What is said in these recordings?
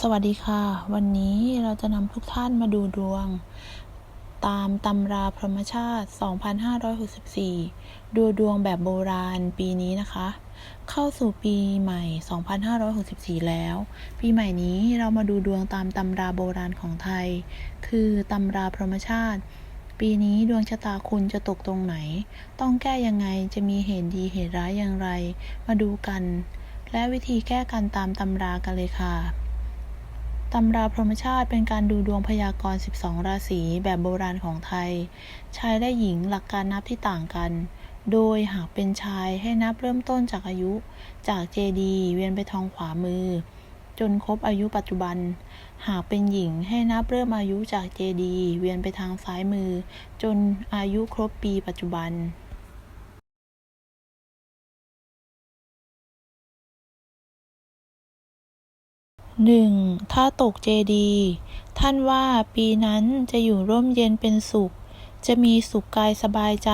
สวัสดีค่ะ วันนี้เราจะนำทุกท่านมาดูดวง ตามตำราพรหมชาติ 2564 ดูดวงแบบโบราณปีนี้นะคะ เข้าสู่ปีใหม่ 2564 แล้ว ปีใหม่นี้เรามาดูดวงตามตำราโบราณของไทย คือตำราพรหมชาติ ปีนี้ดวงชะตาคุณจะตกตรงไหน ต้องแก้ยังไงจะมีเหตุดีเหตุร้ายอย่างไร มาดูกัน และวิธีแก้กันตามตำรากันเลยค่ะ ตำราพรหมชาติเป็นการดูดวงพยากรณ์ 12 ราศีแบบโบราณของไทย ชายและหญิงหลักการนับที่ต่างกัน โดยหากเป็นชายให้นับเริ่มต้นจากอายุ จากเจดีเวียนไปทางขวามือ จนครบอายุปัจจุบัน หากเป็นหญิงให้นับเริ่มอายุจากเจดีเวียนไปทางซ้ายมือ จนอายุครบปีปัจจุบัน หนึ่งถ้าตกเจดี ท่านว่าปีนั้นจะอยู่ร่มเย็นเป็นสุข จะมีสุขกายสบายใจ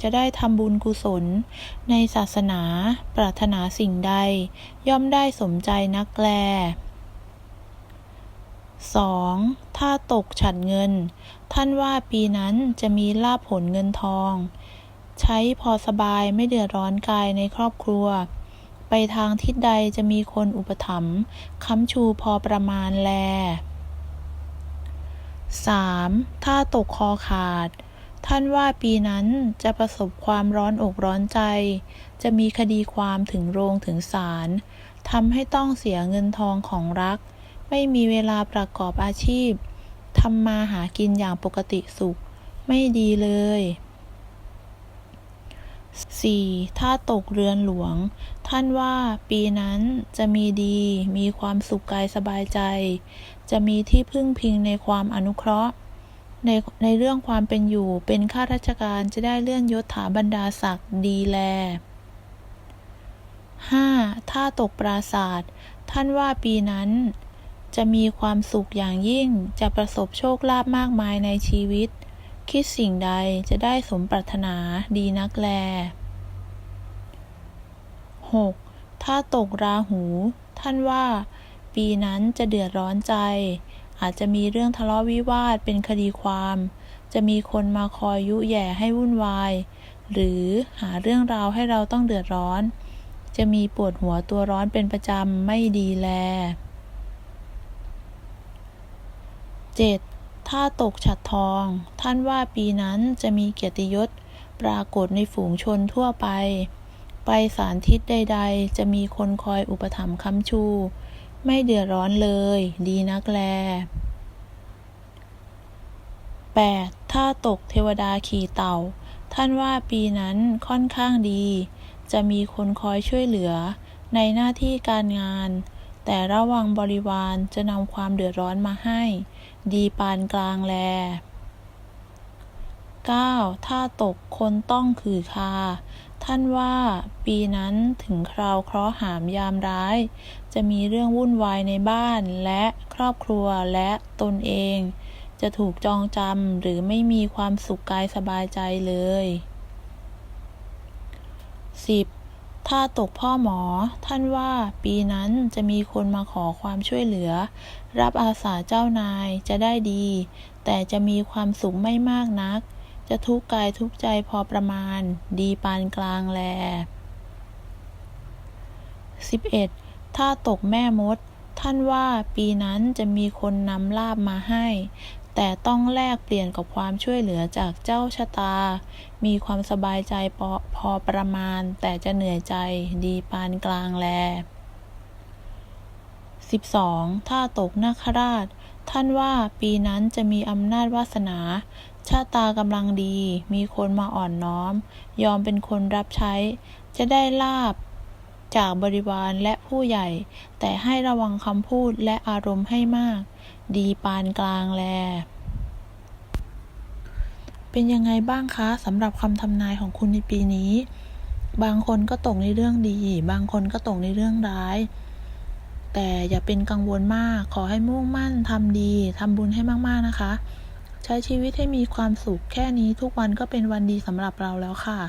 จะได้ทำบุญกุศล ในศาสนา ปรารถนาสิ่งใด ย่อมได้สมใจนักแล 2. ถ้าตกฉัดเงิน ท่านว่าปีนั้นจะมีลาภผลเงินทอง ใช้พอสบายไม่เดือดร้อนกายในครอบครัว ไปทางทิศใดจะมีคนอุปถัมภ์ค้ำชูพอประมาณแล 3. ถ้าตกคอขาด ท่านว่าปีนั้นจะประสบความร้อนอกร้อนใจ จะมีคดีความถึงโรงถึงศาลทำให้ต้องเสียเงินทองของรัก ไม่มีเวลาประกอบอาชีพทำมาหากินอย่างปกติสุข ไม่ดีเลย 4. ถ้าตกเรือนหลวง ท่านว่าปีนั้นจะมีดี มีความสุขกายสบายใจ จะมีที่พึ่งพิงในความอนุเคราะห์ ในในเรื่องความเป็นอยู่เป็นข้าราชการจะได้เลื่อนยศถาบรรดาศักดิ์ดีแล 5. ถ้าตกปราศาสตร์ท่านว่าปีนั้น จะมีความสุขอย่างยิ่ง จะประสบโชคลาภมากมายในชีวิตคิดสิ่งใดจะได้สมปรารถนาดีนักแล 6. ถ้าตกราหู ท่านว่า ปีนั้นจะเดือดร้อนใจ อาจจะมีเรื่องทะเลาะวิวาทเป็นคดีความ จะมีคนมาคอยยุแย่ให้วุ่นวาย หรือหาเรื่องราวให้เราต้องเดือดร้อน จะมีปวดหัวตัวร้อนเป็นประจำไม่ดีแล 7. ถ้าตกฉัดทอง ท่านว่าปีนั้นจะมีเกียรติยศ ปรากฏในฝูงชนทั่วไป ไปสารทิศใด ๆ จะมีคนคอยอุปถัมภ์ค้ำชู ไม่เดือดร้อนเลย ดีนักแล 8. ถ้าตกเทวดาขี่เต่า ท่านว่าปีนั้นค่อนข้างดี จะมีคนคอยช่วยเหลือ ในหน้าที่การงาน แต่ระวังบริวารจะนำความเดือดร้อนมาให้ ดีปานกลางแล 9. ถ้าตกคนต้องขือคา ท่านว่าปีนั้นถึงคราวเคราะห์หามยามร้าย จะมีเรื่องวุ่นวายในบ้านและครอบครัวและตนเอง จะถูกจองจำหรือไม่มีความสุขกายสบายใจเลย 10. ถ้าตกพ่อหมอ ท่านว่าปีนั้นจะมีคนมาขอความช่วยเหลือ รับอาสาเจ้านายจะได้ดี แต่จะมีความสุขไม่มากนัก จะทุกข์กายทุกข์ใจพอประมาณ ดีปานกลางแล 11. ถ้าตกแม่มด ท่านว่าปีนั้นจะมีคนนำลาบมาให้ แต่ต้องแลกเปลี่ยนกับความช่วยเหลือจากเจ้าชะตา มีความสบายใจพอพอประมาณ แต่จะเหนื่อยใจดีปานกลางแล 12. ถ้าตกนาคราช ท่านว่าปีนั้นจะมีอำนาจวาสนา ชาตากำลังดี มีคนมาอ่อนน้อม ยอมเป็นคนรับใช้ จะได้ลาบจากบริวารและผู้ใหญ่ แต่ให้ระวังคำพูดและอารมณ์ให้มาก ดีปานกลางแล เป็นยังไงบ้างคะสำหรับคำทำนายของคุณในปีนี้ บางคนก็ตกในเรื่องดี บางคนก็ตกในเรื่องร้าย แต่อย่าเป็นกังวลมาก ขอให้มุ่งมั่นทำดีทำบุญให้มากๆนะคะ ใช้ชีวิตให้มีความสุขแค่นี้ทุกวันก็เป็นวันดีสำหรับเราแล้วค่ะ